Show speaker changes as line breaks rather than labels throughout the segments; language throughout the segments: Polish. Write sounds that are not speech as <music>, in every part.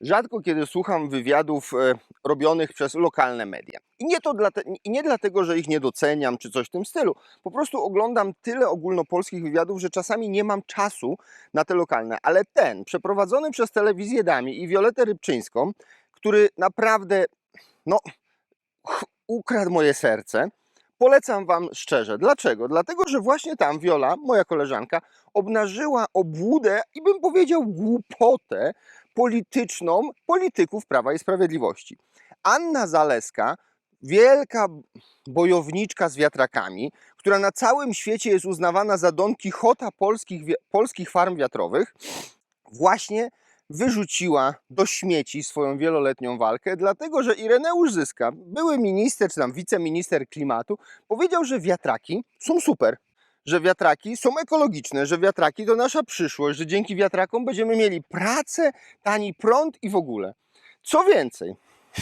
rzadko kiedy słucham wywiadów e, robionych przez lokalne media. I nie, to dlate, I nie dlatego, że ich nie doceniam czy coś w tym stylu. Po prostu oglądam tyle ogólnopolskich wywiadów, że czasami nie mam czasu na te lokalne. Ale ten, przeprowadzony przez telewizję Dami i Violetę Rybczyńską, który naprawdę, no, ukradł moje serce, polecam Wam szczerze. Dlaczego? Dlatego, że właśnie tam Viola, moja koleżanka, obnażyła obłudę i bym powiedział głupotę polityczną polityków Prawa i Sprawiedliwości. Anna Zaleska, wielka bojowniczka z wiatrakami, która na całym świecie jest uznawana za Don Quixota polskich, polskich farm wiatrowych, właśnie wyrzuciła do śmieci swoją wieloletnią walkę, dlatego że Ireneusz Zyska, były minister czy tam wiceminister klimatu, powiedział, że wiatraki są super, że wiatraki są ekologiczne, że wiatraki to nasza przyszłość, że dzięki wiatrakom będziemy mieli pracę, tani prąd i w ogóle. Co więcej,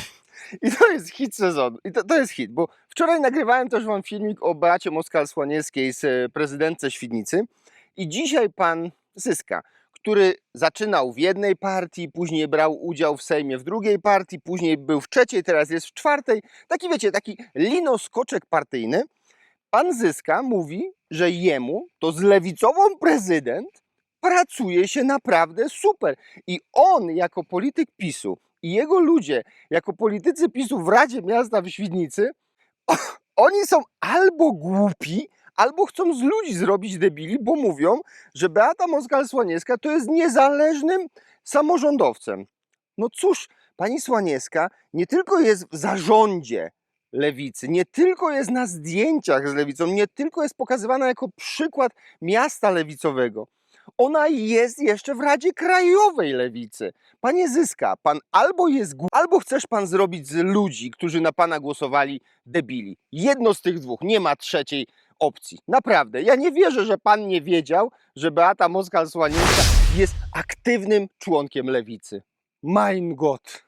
<laughs> i to jest hit sezonu, i to, to jest hit, bo wczoraj nagrywałem też Wam filmik o Beacie Moskal-Słaniewskiej z e, prezydentce Świdnicy i dzisiaj pan Zyska, który zaczynał w jednej partii, później brał udział w Sejmie w drugiej partii, później był w trzeciej, teraz jest w czwartej. Taki wiecie, taki linoskoczek partyjny. Pan Zyska mówi, że jemu, to z lewicową prezydent, pracuje się naprawdę super. I on jako polityk PiSu i jego ludzie jako politycy PiSu w Radzie Miasta w Świdnicy, <coughs> oni są albo głupi, albo chcą z ludzi zrobić debili, bo mówią, że Beata Moskal-Słaniewska to jest niezależnym samorządowcem. No cóż, pani Słaniewska nie tylko jest w zarządzie lewicy, nie tylko jest na zdjęciach z lewicą, nie tylko jest pokazywana jako przykład miasta lewicowego. Ona jest jeszcze w Radzie Krajowej Lewicy. Panie Zyska, pan albo jest albo chcesz pan zrobić z ludzi, którzy na pana głosowali, debili. Jedno z tych dwóch, nie ma trzeciej opcji. Naprawdę, ja nie wierzę, że pan nie wiedział, że Beata Moskal-Słaniewska jest aktywnym członkiem lewicy. Mein Gott.